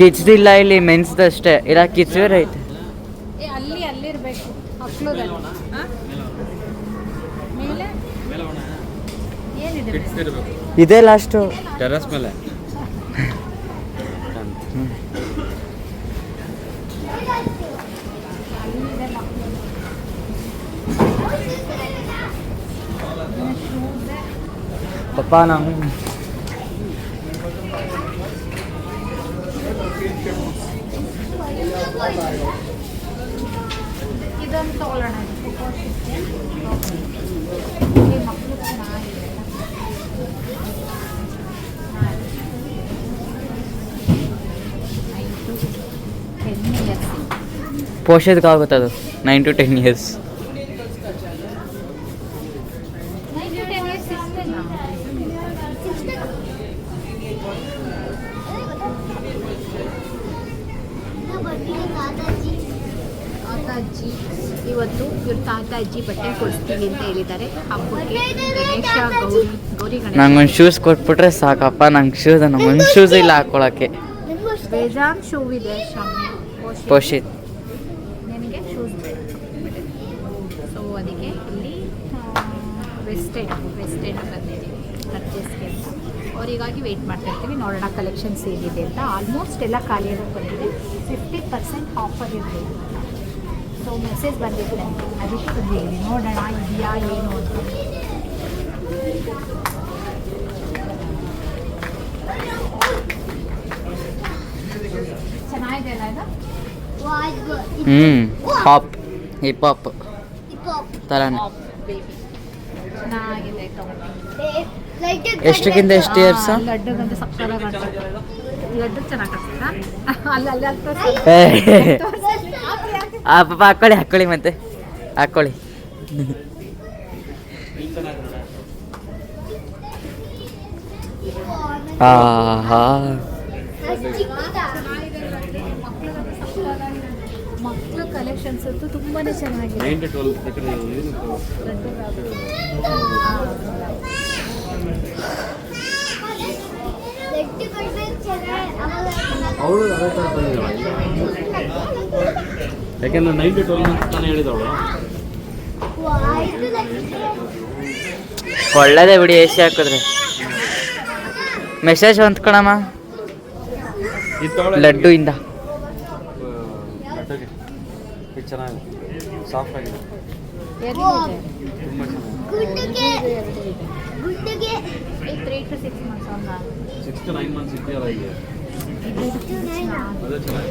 ಕಿಚ್ದಿಲ್ಲ ಇಲ್ಲಿ ಮೆನ್ಸ್ದಷ್ಟೇ ಇಲ್ಲ ಕಿಚ್ ವೇರ್ ಐತೆ. ಅಲ್ಲಿ ಅಲ್ಲಿರ್ಬೇಕು. ಇದೇ ಲಾಸ್ಟು ಟೆರಸ್ ಮೇಲೆ. ಪಪ್ಪ ನಾವು ಇದೊಂದು ತಗೊಳ್ಳೋಣ ಮಕ್ಕಳು ಚೆನ್ನಾಗಿದೆ ಐದು ಟೆನ್ ಇಯರ್ಸ್ ಪೋಷದ್ಕಾಗುತ್ತೆ ಅದು ನೈನ್ ಟು ಟೆನ್ ಇಯರ್ಸ್ ಅಜ್ಜಿ ಬಟ್ಟೆ ಕೊಡಿಸ್ತೀವಿ ಅಂತ ಹೇಳಿದ್ದಾರೆ. ಹಬ್ಬಕ್ಕೆ ಗಣೇಶ ಗೌರಿ ಗೌರಿ ಗಣೇಶ. ನಂಗೊಂದು ಶೂಸ್ ಕೊಟ್ಬಿಟ್ರೆ ಸಾಕಪ್ಪ. ನಂಗೆ ಶೂಸ್ ನಂಗೊಂದು ಶೂಸ್ ಇಲ್ಲ ಹಾಕೊಳಕ್ಕೆ. ಬೇಜಾನ್ ಶೂ ಇದೆ ಪೋಷಿತ್. ನನಗೆ ಶೂಸ್ ಸೊ ಅದಕ್ಕೆ ಇಲ್ಲಿ ವೆಸ್ಟೆಡ್ ವೆಸ್ಟೆಡ್ ಬಂದಿದ್ದೀವಿ ಪರ್ಚೇಸ್ಗೆ ಅಂತ. ಅವರಿಗಾಗಿ ವೆಯ್ಟ್ ಮಾಡ್ತಾ ಇರ್ತೀವಿ. ನೋಡೋಣ ಕಲೆಕ್ಷನ್ಸ್ ಏನಿದೆ ಅಂತ. ಆಲ್ಮೋಸ್ಟ್ ಎಲ್ಲ ಖಾಲಿಯಾಗಿ ಬಂದಿದೆ. ಫಿಫ್ಟಿ ಪರ್ಸೆಂಟ್ ಆಫರ್ ಇರಬೇಕು ಸೊ ಮೆಸೇಜ್ ಬಂದಿದೆ ನನಗೆ ಅದಕ್ಕೆ ಬಂದಿದ್ದೀವಿ ನೋಡೋಣ ಇದೆಯಾ ಏನು ಅಂತ. ಚೆನ್ನಾಗಿದೆ ಅಲ್ಲ ಇದು? ಹ್ಞೂ ಪಾಪ್ ಹಿಪ್ ಹಾಪ್ ಥರನೇ ಚೆನ್ನಾಗಿದೆ ಎಷ್ಟಕ್ಕಿಂತ ಎಷ್ಟು ಇಯರ್ಸ್ ಲಡ್ಡು ಸಕ್ಕತ್ತಾಗಿ ಕಾಣ್ತದೆ. ಲಡ್ಡು ಚೆನ್ನಾಗಿ ಅಲ್ಲ. ಆ ಪಾಪ ಹಾಕೊಳ್ಳಿ ಹಾಕೊಳ್ಳಿ ಮತ್ತೆ. ಹಾಕೊಳ್ಳಿ. ಆಹಾ. ಮಕ್ಕಳ ಕಲೆಕ್ಷನ್ಸ್ ಅಂತೂ ತುಂಬಾನೇ ಚೆನ್ನಾಗಿದೆ. ಅವಳು ಅದೇ ಥರ ಬಂದಿದ್ದಾಳೆ? ಯಾಕೆಂದ್ರೆ ನೈನ್ ಟು ಟ್ವೆಲ್ ಮಂತ್ ತಾನೇ ಹೇಳಿದವಳು. ಒಳ್ಳೇದೇ ಬಿಡಿ ಎ ಸಿ ಹಾಕಿದ್ರೆ. ಮೆಸೇಜ್ ಹೊಂದ್ಕೊಳಮ್ಮ ಲಡ್ಡು ಇಂದ ಚೆನ್ನಾಗಿದೆ. ಸಾಫ್ಟ್ ಆಗಿದೆ. ಎರಡಿದೆ ತುಂಬ ಚೆನ್ನಾಗಿದೆ. ತ್ರೀ ಟು ಸಿಕ್ಸ್ ಮಂತ್ಸ್ ಹಂಗ ಸಿಕ್ಸ್ ಟು ನೈನ್ ಮಂತ್ಸ್ ಇದೆಯಲ್ಲ ಈಗ ಚೆನ್ನಾಗಿದೆ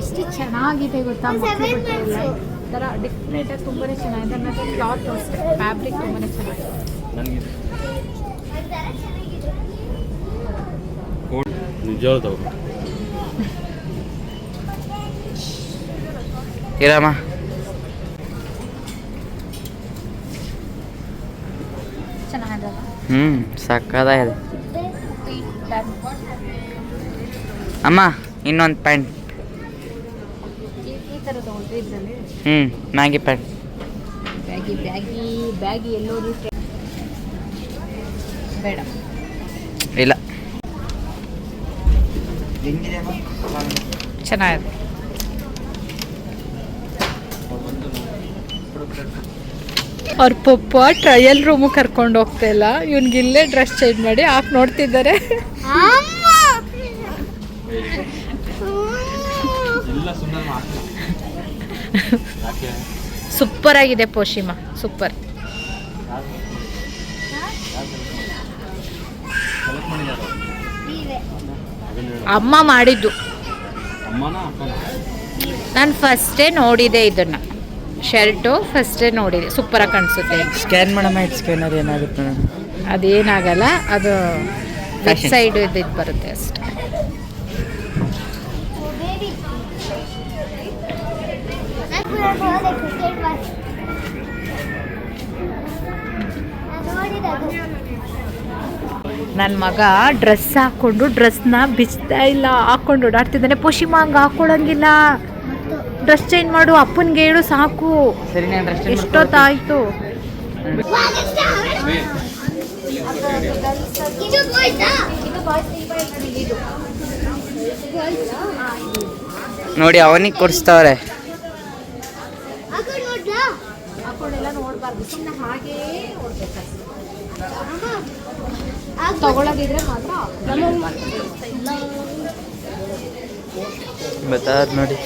ಎಷ್ಟು ಚೆನ್ನಾಗಿದೆ ಗೊತ್ತಾ? ಮಕ್ಕಳು ಬಟ್ಟೆ ಎಲ್ಲ ಒಂಥರ ಡಿಫ್ರೆಂಟ್ ಆಗಿ ತುಂಬಾ ಚೆನ್ನಾಗಿದೆ. ಮತ್ತು ಕ್ಲಾತ್ ಅಷ್ಟೇ. ಫ್ಯಾಬ್ರಿಕ್ ತುಂಬಾ ಚೆನ್ನಾಗಿದೆ. ಇರಮ್ಮ ಚೆನ್ನಾಗಿದೆ ಹ್ಞೂ ಸಕ್ಕದಾಗಿದೆ ಅಮ್ಮ ಇನ್ನೊಂದು ಪ್ಯಾಂಟ್ ಈ ಈ ಇದರಲ್ಲಿ? ಹ್ಞೂ ಮ್ಯಾಗಿ ಪ್ಯಾಂಟ್ ಬ್ಯಾಗಿ ಬ್ಯಾಗಿ ಬ್ಯಾಗಿ ಎಲ್ಲೋ ರೀತಿ ಬೇಡ. ಇಲ್ಲ. ಚೆನ್ನಾಗಿದೆ. ಅವ್ರ ಪಪ್ಪ ಟ್ರಯಲ್ ರೂಮು ಕರ್ಕೊಂಡು ಹೋಗ್ತಾ ಇಲ್ಲ. ಇವ್ನಿಗೆ ಇಲ್ಲೇ ಡ್ರೆಸ್ ಚೇಂಜ್ ಮಾಡಿ ಹಾಕಿ ನೋಡ್ತಿದ್ದಾರೆ ಎಲ್ಲ ಸುಮ್ಮನೆ ಹಾಕಿ ಯಾಕೆ ಸೂಪರ್ ಆಗಿದೆ ಪೋಷಿಮ ಸೂಪರ್. ಅಮ್ಮ ಮಾಡಿದ್ದು. ನಾನು ಫಸ್ಟೇ ನೋಡಿದೆ ಇದನ್ನ. ಶರ್ಟು ಫಸ್ಟೇ ನೋಡಿದೆ. ಸೂಪರಾಗಿ ಕಾಣಿಸುತ್ತೆ. ಸ್ಕ್ಯಾನ್ ಮಾಡಮ್ಮ ಇದು ಸ್ಕ್ಯಾನರ್ ಏನಾಗುತ್ತೆ? ಮೇಡಮ್ ಅದೇನಾಗಲ್ಲ ಅದು ಲೆಫ್ಟ್. ಸೈಡ್ ಇದ್ದಿದ್ದು ಬರುತ್ತೆ ಅಷ್ಟೆ. ನನ್ನ ಮಗ ಡ್ರೆಸ್ ಹಾಕೊಂಡು ಡ್ರೆಸ್ನ ಬಿಚ್ತಾ ಇಲ್ಲ ಹಾಕೊಂಡು ಓಡಾಡ್ತಿದ್ದಾನೆ. ಪುಷಿಮ ಹಂಗೆ ಹಾಕೊಳಂಗಿಲ್ಲ. ಡ್ರೆಸ್ ಚೇಂಜ್ ಮಾಡು ಅಪ್ಪನಿಗೆ ಹೇಳು ಸಾಕು. ಎಷ್ಟೊತ್ತಾಯ್ತು? ನೋಡಿ ಅವನಿಗೆ ಕೊಡಿಸ್ತವ್ರೆ. ಹಾಕೊಂಡೆಲ್ಲ ನೋಡಬಾರ್ದು ಸುಮ್ಮನೆ ಹಾಗೇ ತಗೊಳ್ಳೋದಿದ್ರೆ ಮಾತ್ರ ನೋಡಿ.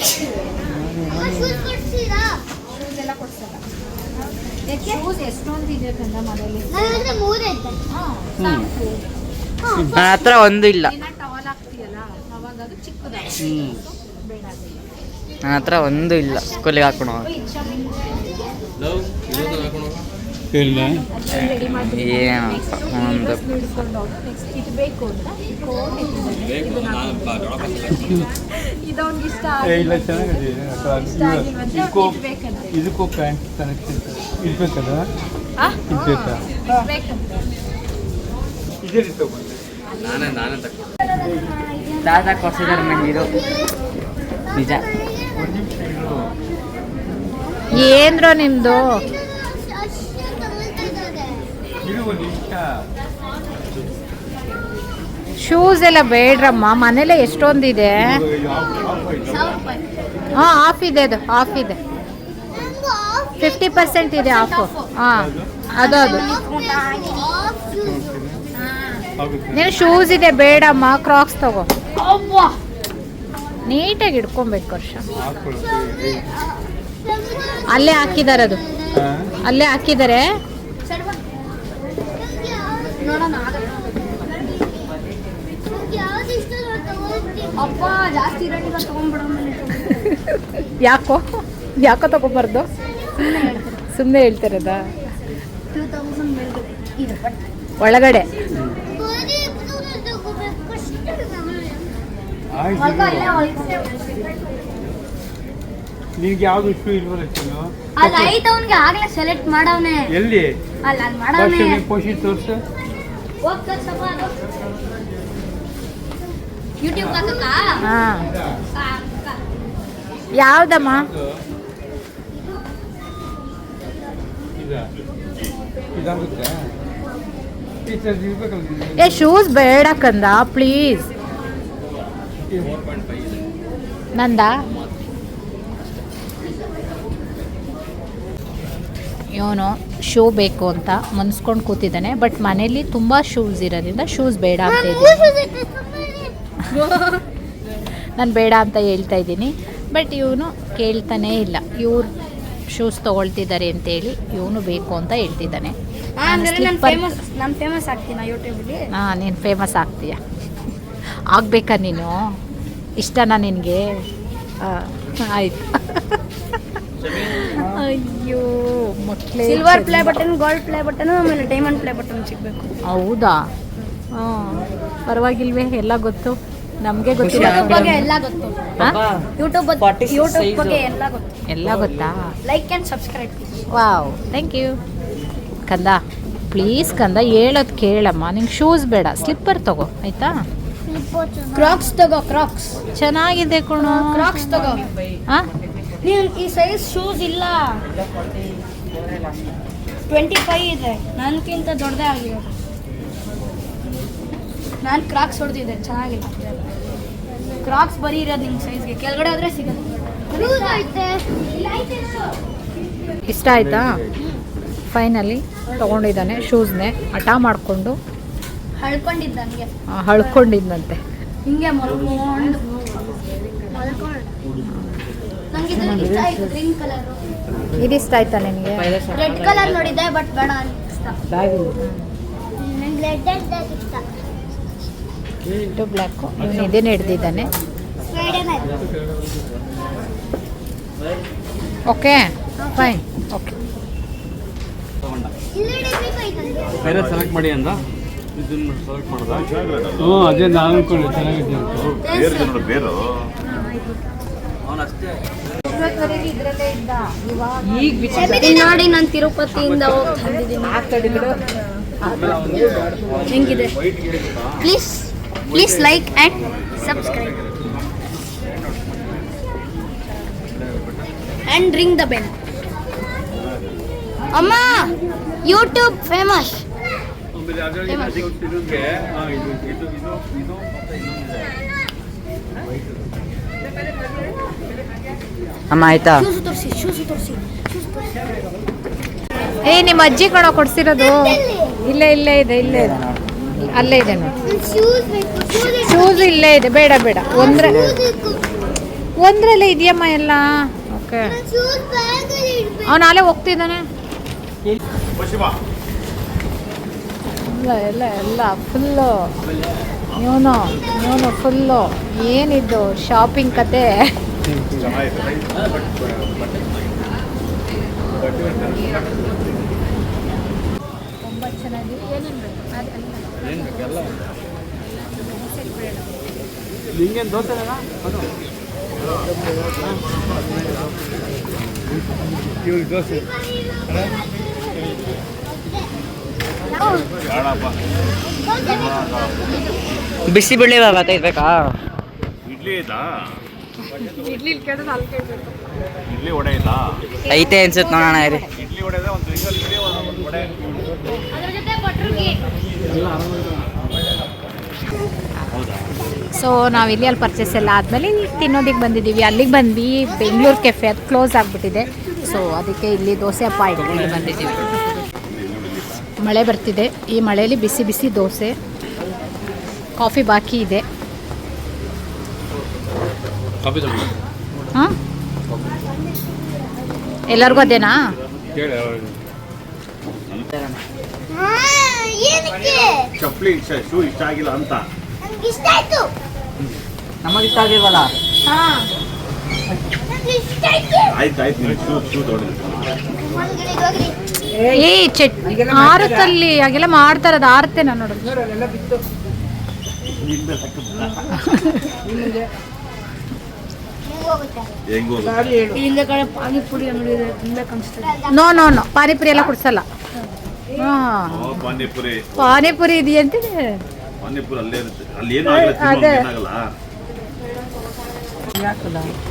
ನನ್ನ ಹತ್ರ ಒಂದು ಇಲ್ಲ. ಟವಲ್ ಹಾಕ್ತೀಯಲ್ಲ ಅವಾಗ ಅದು ಚಿಕ್ಕದಾಗ ಬೇಡ ಅದು. ನನ್ನ ಹತ್ರ ಒಂದು ಇಲ್ಲ. ಸ್ಕೂಲಿಗೆ ಹಾಕೊಂಡು ಇಲ್ಲ. ಏನಪ್ಪ ಒಂದು ಇಲ್ಲ ಚೆನ್ನಾಗಿದೆ. ಇದಕ್ಕೂ ಪ್ಯಾಂಟ್ ಚೆನ್ನಾಗಿ ಇರ್ಬೇಕಲ್ಲ ಆ? ಇದು ಬೇಕಾ ಇದು ಬೇಕಂತೆ ಇದೇ ರೀತಿ ತಗೊಂಡೆ. ನಾನೇ ನಾನೇ ತಗೊಂಡು. ದಾದಾ ಕೊಡ್ಸಿದಾರೆ ನಂಗೆ ಇದು. ನಿಜ. ಏನ್ರೋ ನಿಮ್ದು? ಶೂಸ್ ಎಲ್ಲ ಬೇಡ್ರಮ್ಮ ಮನೇಲೆ ಎಷ್ಟೊಂದಿದೆ? ಹಾಂ ಆಫ್ ಇದೆ ಅದು ಆಫ್ ಇದೆ. ಫಿಫ್ಟಿ ಪರ್ಸೆಂಟ್ ಇದೆ ಆಫ್ ಹಾಂ ಅದು ಅದು. ನೀನು ಶೂಸ್ ಇದೆ ಬೇಡಮ್ಮ ಕ್ರಾಕ್ಸ್ ತಗೋ. ನೀಟಾಗಿ ಇಡ್ಕೊಬೇಕು ವರ್ಷ ಅಲ್ಲೇ ಹಾಕಿದ್ದಾರೆ ಅದು. ಅಲ್ಲೇ ಹಾಕಿದ್ದಾರೆ ಯಾಕೋ? ಯಾಕೋ ತಗೋಬಾರ್ದು? ಸುಮ್ಮನೆ ಹೇಳ್ತಾರದ? ಒಳಗಡೆ. ಆಯ್ತು ನಿನ್ಗೆ ಯಾವ್ದು ಇಷ್ಟು ಇಲ್ವಲ್ಲ ಅಲ್ಲ ಐತೆ ಅವನ್ಗೆ ಆಗ್ಲೇ ಸೆಲೆಕ್ಟ್ ಮಾಡವ್ನೆ. ಎಲ್ಲಿ? ಅಲ್ಲ ಅಲ್ಲಿ ಮಾಡವ್ನೆ. ಫಸ್ಟ್ ಪೋಷಿ ತೋರ್ಸು. ಹೋಗ್ತಕ್ಕ ಯೂಟ್ಯೂಬ್ ಹಾಕಕ್ಕ ಹಾ. ಯಾವ್ದಮ್ಮ? ಇದ ಇದಾಗುತ್ತೆ ಟೀಚರ್ಸ್ ಇರ್ಬೇಕಲ್ಲ ಏ ಶೂಸ್ ಬೇಡ ಕಂದ ಪ್ಲೀಸ್ ನಂದ? ಇವನು ಶೂ ಬೇಕು ಅಂತ ಮನ್ಸ್ಕೊಂಡು ಕೂತಿದ್ದಾನೆ ಬಟ್ ಮನೇಲಿ ತುಂಬ ಶೂಸ್ ಇರೋದ್ರಿಂದ ಶೂಸ್ ಬೇಡ ಅಂತ ಇದ್ದೀನಿ. ನಾನು ಬೇಡ ಅಂತ ಹೇಳ್ತಾ ಇದ್ದೀನಿ ಬಟ್ ಇವನು ಕೇಳ್ತಾನೇ ಇಲ್ಲ. ಇವ್ರು ಶೂಸ್ ತೊಗೊಳ್ತಿದ್ದಾರೆ ಅಂತೇಳಿ ಇವನು ಬೇಕು ಅಂತ ಹೇಳ್ತಿದ್ದಾನೆ. ಹಾಂ ನೀನು ಫೇಮಸ್ ಆಗ್ತೀಯ? ಆಗ್ಬೇಕಾ ನೀನು? ಇಷ್ಟನಾ ನಿನಗೆ? ಆಯ್ತು. ಅಯ್ಯೋ ಮಕ್ಕಳೇ silver play button gold play button ಆಮೇಲೆ ಡೈಮಂಡ್ ಪ್ಲೇ ಬಟನ್ ಸಿಗಬೇಕು. ಹೌದಾ? ಹಾಂ. ಪರವಾಗಿಲ್ವೇ ಎಲ್ಲ ಗೊತ್ತು. ನಮಗೆ ಗೊತ್ತಿಲ್ಲ. ಯೂಟ್ಯೂಬ್ ಬಗ್ಗೆ ಎಲ್ಲ ಗೊತ್ತು. ಯೂಟ್ಯೂಬ್ ಬಗ್ಗೆ ಯೂಟ್ಯೂಬ್ ಬಗ್ಗೆ ಎಲ್ಲ ಗೊತ್ತು. ಎಲ್ಲ ಗೊತ್ತಾ? Like and subscribe wow. Thank you ಕಂದ ಪ್ಲೀಸ್ ಕಂದ ಹೇಳೋದು ಕೇಳಮ್ಮ. ನಿಂಗೆ ಶೂಸ್ ಬೇಡ. ಸ್ಲಿಪ್ಪರ್ ತಗೋ ಆಯ್ತಾ? ಕ್ರಾಕ್ಸ್ ತಗೋ ಕ್ರಾಕ್ಸ್ ಚೆನ್ನಾಗಿದೆ ಕಣೋ. ಕ್ರಾಕ್ಸ್ ತಗೋ. ಹಾಂ ನೀನು ಈ ಸೈಜ್ ಶೂಸ್ ಇಲ್ಲ. ಟ್ವೆಂಟಿ ಫೈವ್ ಇದೆ. ನನಗಿಂತ ದೊಡ್ಡದೇ ಆಗಿದೆ ನಾನು ಕ್ರಾಕ್ಸ್ ಹೊಡೆದಿದ್ದೆ ಚೆನ್ನಾಗಿಲ್ಲ ಕ್ರಾಕ್ಸ್ ಬರೀ ಇರೋದು ನಿಮ್ಮ ಸೈಜ್ಗೆ ಕೆಳಗಡೆ ಆದರೆ ಸಿಗುತ್ತೆ ಇಷ್ಟ ಆಯ್ತಾ? ಫೈನಲಿ ತಗೊಂಡಿದ್ದಾನೆ ಶೂಸ್ನೇ ಹಠ ಮಾಡಿಕೊಂಡು ಹಳ್ಕೊಂಡಿದ್ದಂಗೆ ಹಳ್ಕೊಂಡಿದ್ದಂತೆ ಹಿಂಗೆ ಮಲ್ಕೊಂಡು ಮಲ್ಕೊಂಡು ನನಗೆ ಇದು ಇಷ್ಟ ಆಯ್ತು ಗ್ರೀನ್ ಕಲರ್ ಇದಿಷ್ಟ ಆಯ್ತಾ ನಿನಗೆ ರೆಡ್ ಕಲರ್ ನೋಡಿದ್ದೆ ಬಟ್ ಬೇಡ ಬ್ಲ್ಯಾಕು ಇವನು ಇದನ್ನೇ ಹಿಡ್ದಿದ್ದಾನೆ ಓಕೆ ಫೈನ್ ಓಕೆ ಬೇರೆ ಸೆಲೆಕ್ಟ್ ಮಾಡಿ ಅಂದ? ಇದನ್ನ ಸೆಲೆಕ್ಟ್ ಮಾಡ್ದ? ಹ್ಞೂ ಅದೇ ನಾನು ಅನ್ಕೊಂಡೆ ಚೆನ್ನಾಗಿದೆ ಅಂತ. ಬೇರು. ಅವನು ಅಷ್ಟೇ ಈಗ ನೋಡಿ ನಾನು ತಿರುಪತಿಯಿಂದ ಹೋಗಿ ತಂದಿದ್ದೀನಿ ಹೆಂಗಿದೆ? Please please like and subscribe and ring the bell ಅಮ್ಮ ಯೂಟ್ಯೂಬ್ ಫೇಮಸ್ ಆಮೇಲೆ ಅಮ್ಮ ಆಯ್ತಾ? ಏ ನಿಮ್ಮ ಅಜ್ಜಿ ಕಣ ಕೊಡ್ಸಿರೋದು. ಇಲ್ಲೇ ಇಲ್ಲೇ ಇದೆ ಇಲ್ಲೇ ಇದೆ. ಅಲ್ಲೇ ಇದೆ ಶೂಸ್ ಇಲ್ಲೇ ಇದೆ ಬೇಡ ಬೇಡ. ಒಂದ್ರ ಒಂದ್ರಲ್ಲೇ ಇದೆಯಮ್ಮ ಎಲ್ಲ? ಓಕೆ. ಅವನು ಅಲ್ಲೇ ಹೋಗ್ತಿದ್ದಾನೆ. ಇಲ್ಲ. ಎಲ್ಲ ಎಲ್ಲ ಫುಲ್ಲು. ಇವನು ಇವನು ಫುಲ್ಲು. ಏನಿದ್ದು ಶಾಪಿಂಗ್ ಕತೆ. ತುಂಬ ಚೆನ್ನಾಗಿ ಏನೇನು ಬೇಕು? ಏನು ಬೇಕೆಲ್ಲ ನಿಂಗೇನು ದೋಸೆ ಅದು. ಇವ್ರಿಗೆ ದೋಸೆ. ಬೇಡಪ್ಪ. ಬಿಸಿ ಬಿಳಿ ಬಾಬಾ ತೆಗಿಬೇಕಾ ಇಡ್ಲಿ ಐತಾ ಇಡ್ಲಿ ವಡೆ ಇಲ್ಲ? ಐತೆ ಅನ್ಸುತ್ತೆ ನೋಡೋಣ ರೀ ಇಡ್ಲಿ ವಡೆ ಇದೆ ಒಂದು ಸಿಂಗಲ್ ಇಡ್ಲಿ ಒಂದು ವಡೆ. ಅದ್ರ ಜೊತೆ ಬಟ್ರಿಗೆ ಹೌದಾ? ಸೊ ನಾವು ಇಲ್ಲಿ ಅಲ್ಲಿ ಪರ್ಚೇಸ್ ಎಲ್ಲ ಆದಮೇಲೆ ಇಲ್ಲಿ ತಿನ್ನೋದಕ್ಕೆ ಬಂದಿದ್ದೀವಿ ಅಲ್ಲಿಗೆ ಬಂದ್ವಿ ಬೆಂಗಳೂರು ಕೆಫೆ ಅದು ಕ್ಲೋಸ್ ಆಗಿಬಿಟ್ಟಿದೆ. ಸೊ ಅದಕ್ಕೆ ಇಲ್ಲಿ ದೋಸೆ ಅಪ್ಪ ಇಟ್ಕೊಂಡು ಬಂದಿದ್ದೀವಿ ಮಳೆ ಬರ್ತಿದೆ. ಈ ಮಳೆಯಲ್ಲಿ ಬಿಸಿ ಬಿಸಿ ದೋಸೆ. ಕಾಫಿ ಬಾಕಿ ಇದೆ. ಹಾಂ? ಎಲ್ಲರಿಗೂ ಅದೇನಾ? ಚಪ್ಪಲಿ ಶೂ ಇಷ್ಟ ಆಗಿಲ್ಲ ಅಂತ. ನಂಗೆ ಇಷ್ಟ ಆಯ್ತು. ನಮಗೆ ಇಷ್ಟ ಆಗಿಲ್ವಲ್ಲ? ಹಾ. ನಂಗೆ ಇಷ್ಟ ಆಯ್ತು. ಆಯ್ತು ಆಯ್ತು ನೀವು ಶೂ ಶೂ ತೊಗೊಂಡು ಒಂದ್ಗಡೆಗೆ ಹೋಗ್ರಿ. ಏ ಚಟ್ ಆರುತ್ತಲ್ಲಿ ಹಾಗೆಲ್ಲ ಮಾಡ್ತಾರದು ಆರುತ್ತೆ ನಾನು ನೋಡೋದು ಹೆಂಗ್ ಹೋಗುತ್ತೆ? ಹೆಂಗ್ ಇಲ್ಲಿಂದ ಕಡೆ ಪಾನಿಪುರಿ ಅಂಗಡಿ ಇದೆ ತಿನ್ಬೇಕು ಅನ್ಸ್ತದೆ ನೋ ನೋ ನೋ ಪಾನಿಪುರಿ ಎಲ್ಲ ಕುಡ್ಸಲ್ಲ. ಹಾ. ಓ, ಪಾನಿಪುರಿ. ಪಾನಿಪುರಿ ಇದೆಯಂತಿದೆ ಪಾನಿಪುರಿ ಅಲ್ಲೇ ಇರುತ್ತೆ. ಅಲ್ಲಿ ಏನು ಆಗಿಲ್ಲ ತಿನ್ನೋದು. ಏನಾಗಲ್ಲ.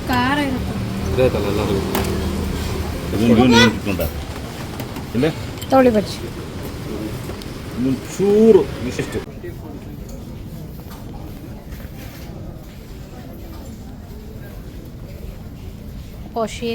ಖಾರ ಇರುತ್ತೆ. ಇದಾಯ್ತಲ್ಲ ಎಲ್ಲರಿಗೂ ಇದನ್ನು ನೀವು ಇಟ್ಕೊಂಡ ಇಲ್ಲೇ? ತಗೊಳ್ಳಿ ಬಜ್ಜಿ ಒಂಚೂರು ವಿಶಿಷ್ಟ. কষে